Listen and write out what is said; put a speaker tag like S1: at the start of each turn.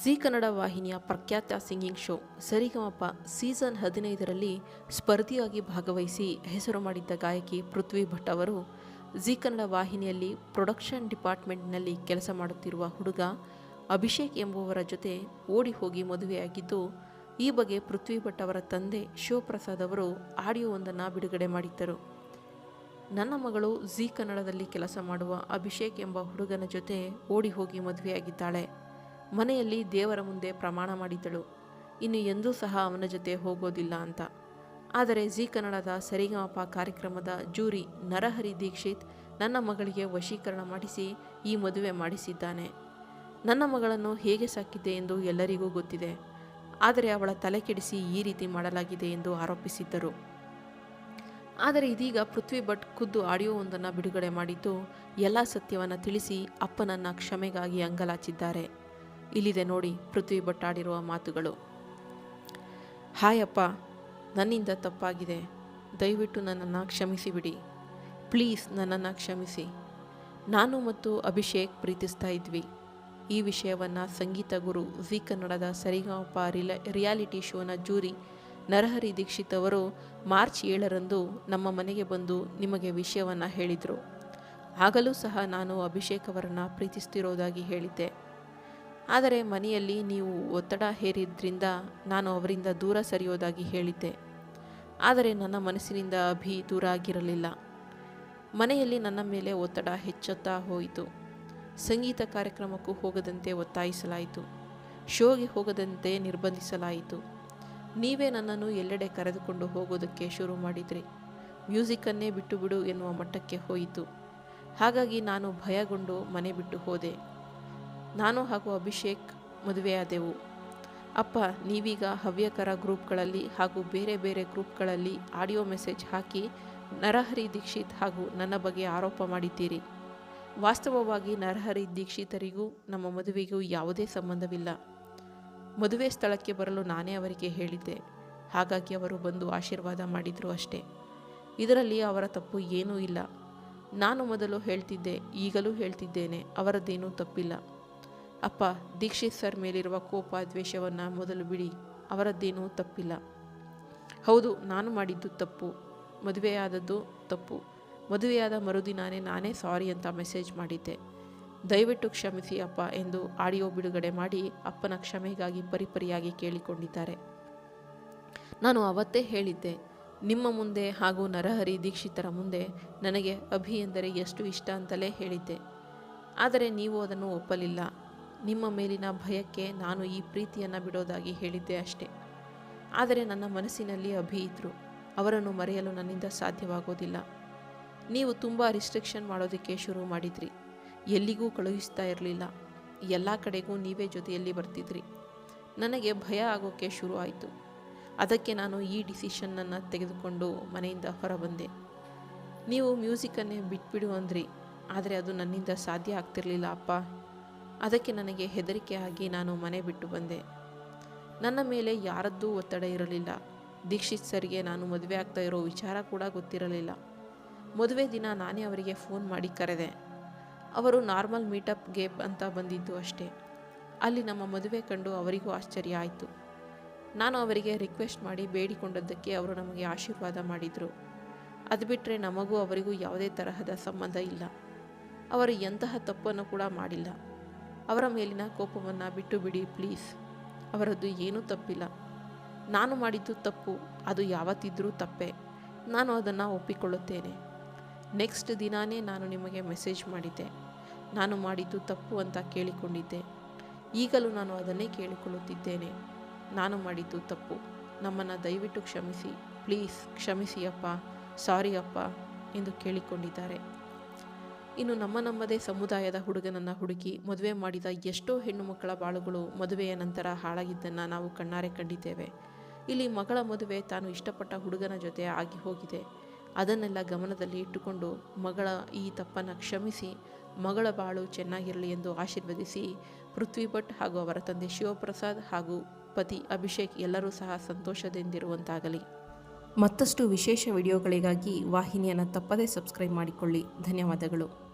S1: G Kannada ವಾಹಿನಿಯ ಪ್ರಖ್ಯಾತ singing show ಸರಿಗಮಪ season ಹದಿನೈದರಲ್ಲಿ ಸ್ಪರ್ಧಿಯಾಗಿ ಭಾಗವಹಿಸಿ ಹೆಸರು ಮಾಡಿದ್ದ ಗಾಯಕಿ ಪೃಥ್ವಿ ಭಟ್ ಅವರು ಜಿ ಕನ್ನಡ ವಾಹಿನಿಯಲ್ಲಿ ಪ್ರೊಡಕ್ಷನ್ ಡಿಪಾರ್ಟ್ಮೆಂಟ್ನಲ್ಲಿ ಕೆಲಸ ಮಾಡುತ್ತಿರುವ ಹುಡುಗ ಅಭಿಷೇಕ್ ಎಂಬುವರ ಜೊತೆ ಓಡಿ ಹೋಗಿ ಮದುವೆಯಾಗಿದ್ದು, ಈ ಬಗ್ಗೆ ಪೃಥ್ವಿ ಭಟ್ ಅವರ ತಂದೆ ಶಿವಪ್ರಸಾದ್ ಅವರು ಆಡಿಯೋವೊಂದನ್ನು ಬಿಡುಗಡೆ ಮಾಡಿದ್ದರು. ನನ್ನ ಮಗಳು ಜಿ ಕನ್ನಡದಲ್ಲಿ ಕೆಲಸ ಮಾಡುವ ಅಭಿಷೇಕ್ ಎಂಬ ಹುಡುಗನ ಜೊತೆ ಓಡಿ ಹೋಗಿ ಮದುವೆಯಾಗಿದ್ದಾಳೆ. ಮನೆಯಲ್ಲಿ ದೇವರ ಮುಂದೆ ಪ್ರಮಾಣ ಮಾಡಿದ್ದಳು ಇನ್ನು ಎಂದೂ ಸಹ ಅವನ ಜೊತೆ ಹೋಗೋದಿಲ್ಲ ಅಂತ. ಆದರೆ ಜೀ ಕನ್ನಡದ ಸರಿಗಮಪ ಕಾರ್ಯಕ್ರಮದ ಜೂರಿ ನರಹರಿ ದೀಕ್ಷಿತ್ ನನ್ನ ಮಗಳಿಗೆ ವಶೀಕರಣ ಮಾಡಿಸಿ ಈ ಮದುವೆ ಮಾಡಿಸಿದ್ದಾನೆ. ನನ್ನ ಮಗಳನ್ನು ಹೇಗೆ ಸಾಕಿದ್ದೆ ಎಂದು ಎಲ್ಲರಿಗೂ ಗೊತ್ತಿದೆ. ಆದರೆ ಅವಳ ತಲೆ ಕೆಡಿಸಿ ಈ ರೀತಿ ಮಾಡಲಾಗಿದೆ ಎಂದು ಆರೋಪಿಸಿದ್ದರು. ಆದರೆ ಇದೀಗ ಪೃಥ್ವಿ ಭಟ್ ಖುದ್ದು ಆಡಿಯೋವೊಂದನ್ನು ಬಿಡುಗಡೆ ಮಾಡಿದ್ದು, ಎಲ್ಲ ಸತ್ಯವನ್ನು ತಿಳಿಸಿ ಅಪ್ಪನನ್ನ ಕ್ಷಮೆಗಾಗಿ ಅಂಗಲಾಚಿದ್ದಾರೆ. ಇಲ್ಲಿದೆ ನೋಡಿ ಪೃಥ್ವಿ ಭಟ್ ಆಡಿರುವ ಮಾತುಗಳು ಹಾಯಪ್ಪ ನನ್ನಿಂದ ತಪ್ಪಾಗಿದೆ. ದಯವಿಟ್ಟು ನನ್ನನ್ನು ಕ್ಷಮಿಸಿಬಿಡಿ. ಪ್ಲೀಸ್ ನನ್ನನ್ನು ಕ್ಷಮಿಸಿ. ನಾನು ಮತ್ತು ಅಭಿಷೇಕ್ ಪ್ರೀತಿಸ್ತಾ ಇದ್ವಿ. ಈ ವಿಷಯವನ್ನು ಸಂಗೀತ ಗುರು ಜಿ ಕನ್ನಡದ ಸರಿಗಮಪ ರಿಲ, ರಿಯಾಲಿಟಿ ಶೋನ ಜೂರಿ ನರಹರಿ ದೀಕ್ಷಿತ್ ಅವರು ಮಾರ್ಚ್ ಏಳರಂದು ನಮ್ಮ ಮನೆಗೆ ಬಂದು ನಿಮಗೆ ವಿಷಯವನ್ನು ಹೇಳಿದರು. ಆಗಲೂ ಸಹ ನಾನು ಅಭಿಷೇಕ್ ಅವರನ್ನು ಪ್ರೀತಿಸ್ತಿರೋದಾಗಿ ಹೇಳಿದ್ದೆ. ಆದರೆ ಮನೆಯಲ್ಲಿ ನೀವು ಒತ್ತಡ ಹೇರಿದ್ರಿಂದ ನಾನು ಅವರಿಂದ ದೂರ ಸರಿಯೋದಾಗಿ ಹೇಳಿದ್ದೆ. ಆದರೆ ನನ್ನ ಮನಸ್ಸಿನಿಂದ ಅಭಿ ದೂರ ಆಗಿರಲಿಲ್ಲ ಮನೆಯಲ್ಲಿ ನನ್ನ ಮೇಲೆ ಒತ್ತಡ ಹೆಚ್ಚುತ್ತಾ ಹೋಯಿತು. ಸಂಗೀತ ಕಾರ್ಯಕ್ರಮಕ್ಕೂ ಹೋಗದಂತೆ ಒತ್ತಾಯಿಸಲಾಯಿತು. ಶೋಗೆ ಹೋಗದಂತೆ ನಿರ್ಬಂಧಿಸಲಾಯಿತು. ನೀವೇ ನನ್ನನ್ನು ಎಲ್ಲೆಡೆ ಕರೆದುಕೊಂಡು ಹೋಗೋದಕ್ಕೆ ಶುರು ಮಾಡಿದ್ರಿ. ಮ್ಯೂಸಿಕನ್ನೇ ಬಿಟ್ಟು ಬಿಡು ಎನ್ನುವ ಮಟ್ಟಕ್ಕೆ ಹೋಯಿತು. ಹಾಗಾಗಿ ನಾನು ಭಯಗೊಂಡು ಮನೆ ಬಿಟ್ಟು ಹೋದೆ. ನಾನು ಹಾಗೂ ಅಭಿಷೇಕ್ ಮದುವೆಯಾದೆವು. ಅಪ್ಪ, ನೀವೀಗ ಹವ್ಯಕರ ಗ್ರೂಪ್ಗಳಲ್ಲಿ ಹಾಗೂ ಬೇರೆ ಬೇರೆ ಗ್ರೂಪ್ಗಳಲ್ಲಿ ಆಡಿಯೋ ಮೆಸೇಜ್ ಹಾಕಿ ನರಹರಿ ದೀಕ್ಷಿತ್ ಹಾಗೂ ನನ್ನ ಬಗ್ಗೆ ಆರೋಪ ಮಾಡಿದ್ದೀರಿ. ವಾಸ್ತವವಾಗಿ ನರಹರಿ ದೀಕ್ಷಿತರಿಗೂ ನಮ್ಮ ಮದುವೆಗೂ ಯಾವುದೇ ಸಂಬಂಧವಿಲ್ಲ. ಮದುವೆ ಸ್ಥಳಕ್ಕೆ ಬರಲು ನಾನೇ ಅವರಿಗೆ ಹೇಳಿದ್ದೆ. ಹಾಗಾಗಿ ಅವರು ಬಂದು ಆಶೀರ್ವಾದ ಮಾಡಿದರು ಅಷ್ಟೇ. ಇದರಲ್ಲಿ ಅವರ ತಪ್ಪು ಏನೂ ಇಲ್ಲ. ನಾನು ಮೊದಲು ಹೇಳ್ತಿದ್ದೆ, ಈಗಲೂ ಹೇಳ್ತಿದ್ದೇನೆ, ಅವರದ್ದೇನೂ ತಪ್ಪಿಲ್ಲ. ಅಪ್ಪ, ದೀಕ್ಷಿತ್ ಸರ್ ಮೇಲಿರುವ ಕೋಪ ದ್ವೇಷವನ್ನು ಮೊದಲು ಬಿಡಿ, ಅವರದ್ದೇನೂ ತಪ್ಪಿಲ್ಲ. ಹೌದು, ನಾನು ಮಾಡಿದ್ದು ತಪ್ಪು, ಮದುವೆಯಾದದ್ದು ತಪ್ಪು, ಮದುವೆಯಾದ ಮರುದಿನಾನೇ ನಾನೇ ಸಾರಿ ಅಂತ ಮೆಸೇಜ್ ಮಾಡಿದ್ದೆ. ದಯವಿಟ್ಟು ಕ್ಷಮಿಸಿ ಅಪ್ಪ ಎಂದು ಆಡಿಯೋ ಬಿಡುಗಡೆ ಮಾಡಿ ಅಪ್ಪನ ಕ್ಷಮೆಗಾಗಿ ಪರಿಪರಿಯಾಗಿ ಕೇಳಿಕೊಂಡಿದ್ದಾರೆ. ನಾನು ಅವತ್ತೇ ಹೇಳಿದ್ದೆ, ನಿಮ್ಮ ಮುಂದೆ ಹಾಗೂ ನರಹರಿ ದೀಕ್ಷಿತರ ಮುಂದೆ ನನಗೆ ಅಭಿ ಎಂದರೆ ಎಷ್ಟು ಇಷ್ಟ ಅಂತಲೇ ಹೇಳಿದ್ದೆ. ಆದರೆ ನೀವು ಅದನ್ನು ಒಪ್ಪಲಿಲ್ಲ. ನಿಮ್ಮ ಮೇಲಿನ ಭಯಕ್ಕೆ ನಾನು ಈ ಪ್ರೀತಿಯನ್ನು ಬಿಡೋದಾಗಿ ಹೇಳಿದ್ದೆ ಅಷ್ಟೇ. ಆದರೆ ನನ್ನ ಮನಸ್ಸಿನಲ್ಲಿ ಅಭಿ ಇದ್ದರು ಅವರನ್ನು ಮರೆಯಲು ನನ್ನಿಂದ ಸಾಧ್ಯವಾಗೋದಿಲ್ಲ. ನೀವು ತುಂಬ ರಿಸ್ಟ್ರಿಕ್ಷನ್ ಮಾಡೋದಕ್ಕೆ ಶುರು ಮಾಡಿದ್ರಿ. ಎಲ್ಲಿಗೂ ಕಳುಹಿಸ್ತಾ ಇರಲಿಲ್ಲ. ಎಲ್ಲ ಕಡೆಗೂ ನೀವೇ ಜೊತೆಯಲ್ಲಿ ಬರ್ತಿದ್ರಿ. ನನಗೆ ಭಯ ಆಗೋಕ್ಕೆ ಶುರು ಆಯಿತು. ಅದಕ್ಕೆ ನಾನು ಈ ಡಿಸಿಷನ್ನನ್ನು ತೆಗೆದುಕೊಂಡು ಮನೆಯಿಂದ ಹೊರಬಂದೆ. ನೀವು ಮ್ಯೂಸಿಕನ್ನೇ ಬಿಟ್ಬಿಡು ಅಂದ್ರಿ. ಆದರೆ ಅದು ನನ್ನಿಂದ ಸಾಧ್ಯ ಆಗ್ತಿರಲಿಲ್ಲ, ಅಪ್ಪ. ಅದಕ್ಕೆ ನನಗೆ ಹೆದರಿಕೆ ಆಗಿ ನಾನು ಮನೆ ಬಿಟ್ಟು ಬಂದೆ. ನನ್ನ ಮೇಲೆ ಯಾರದ್ದೂ ಒತ್ತಡ ಇರಲಿಲ್ಲ. ದೀಕ್ಷಿತ್ ಸರ್ಗೆ ನಾನು ಮದುವೆ ಆಗ್ತಾ ಇರೋ ವಿಚಾರ ಕೂಡ ಗೊತ್ತಿರಲಿಲ್ಲ. ಮದುವೆ ದಿನ ನಾನೇ ಅವರಿಗೆ ಫೋನ್ ಮಾಡಿ ಕರೆದೆ. ಅವರು ನಾರ್ಮಲ್ ಮೀಟಪ್ಗೆ ಅಂತ ಬಂದಿದ್ದು ಅಷ್ಟೇ. ಅಲ್ಲಿ ನಮ್ಮ ಮದುವೆ ಕಂಡು ಅವರಿಗೂ ಆಶ್ಚರ್ಯ ಆಯಿತು. ನಾನು ಅವರಿಗೆ ರಿಕ್ವೆಸ್ಟ್ ಮಾಡಿ ಬೇಡಿಕೊಂಡದ್ದಕ್ಕೆ ಅವರು ನಮಗೆ ಆಶೀರ್ವಾದ ಮಾಡಿದರು. ಅದು ಬಿಟ್ಟರೆ ನಮಗೂ ಅವರಿಗೂ ಯಾವುದೇ ತರಹದ ಸಂಬಂಧ ಇಲ್ಲ. ಅವರು ಎಂತಹ ತಪ್ಪನ್ನು ಕೂಡ ಮಾಡಿಲ್ಲ. ಅವರ ಮೇಲಿನ ಕೋಪವನ್ನು ಬಿಟ್ಟು ಬಿಡಿ ಪ್ಲೀಸ್ ಅವರದ್ದು ಏನೂ ತಪ್ಪಿಲ್ಲ. ನಾನು ಮಾಡಿದ್ದು ತಪ್ಪು, ಅದು ಯಾವತ್ತಿದ್ರೂ ತಪ್ಪೇ. ನಾನು ಅದನ್ನು ಒಪ್ಪಿಕೊಳ್ಳುತ್ತೇನೆ. ನೆಕ್ಸ್ಟ್ ದಿನಾನೇ ನಾನು ನಿಮಗೆ ಮೆಸೇಜ್ ಮಾಡಿದ್ದೆ. ನಾನು ಮಾಡಿದ್ದು ತಪ್ಪು ಅಂತ ಕೇಳಿಕೊಂಡಿದ್ದೆ. ಈಗಲೂ ನಾನು ಅದನ್ನೇ ಕೇಳಿಕೊಳ್ಳುತ್ತಿದ್ದೇನೆ. ನಾನು ಮಾಡಿದ್ದು ತಪ್ಪು. ನಮ್ಮನ್ನು ದಯವಿಟ್ಟು ಕ್ಷಮಿಸಿ. ಪ್ಲೀಸ್ ಕ್ಷಮಿಸಿ ಅಪ್ಪ. ಸಾರಿ ಅಪ್ಪ ಎಂದು ಕೇಳಿಕೊಂಡಿದ್ದಾರೆ. ಇನ್ನು ನಮ್ಮ ನಮ್ಮದೇ ಸಮುದಾಯದ ಹುಡುಗನನ್ನು ಹುಡುಕಿ ಮದುವೆ ಮಾಡಿದ ಎಷ್ಟೋ ಹೆಣ್ಣು ಮಕ್ಕಳ ಬಾಳುಗಳು ಮದುವೆಯ ನಂತರ ಹಾಳಾಗಿದ್ದನ್ನು ನಾವು ಕಣ್ಣಾರೆ ಕಂಡಿದ್ದೇವೆ. ಇಲ್ಲಿ ಮಗಳ ಮದುವೆ ತಾನು ಇಷ್ಟಪಟ್ಟ ಹುಡುಗನ ಜೊತೆ ಆಗಿ ಹೋಗಿದೆ. ಅದನ್ನೆಲ್ಲ ಗಮನದಲ್ಲಿ ಇಟ್ಟುಕೊಂಡು ಮಗಳ ಈ ತಪ್ಪನ್ನು ಕ್ಷಮಿಸಿ, ಮಗಳ ಬಾಳು ಚೆನ್ನಾಗಿರಲಿ ಎಂದು ಆಶೀರ್ವದಿಸಿ ಪೃಥ್ವಿ ಭಟ್ ಹಾಗೂ ಅವರ ತಂದೆ ಶಿವಪ್ರಸಾದ್ ಹಾಗೂ ಪತಿ ಅಭಿಷೇಕ್ ಎಲ್ಲರೂ ಸಹ ಸಂತೋಷದಿಂದಿರುವಂತಾಗಲಿ. ಮತ್ತಷ್ಟು ವಿಶೇಷ ವಿಡಿಯೋಗಳಿಗಾಗಿ ವಾಹಿನಿಯನ್ನು ತಪ್ಪದೇ ಸಬ್ಸ್ಕ್ರೈಬ್ ಮಾಡಿಕೊಳ್ಳಿ. ಧನ್ಯವಾದಗಳು.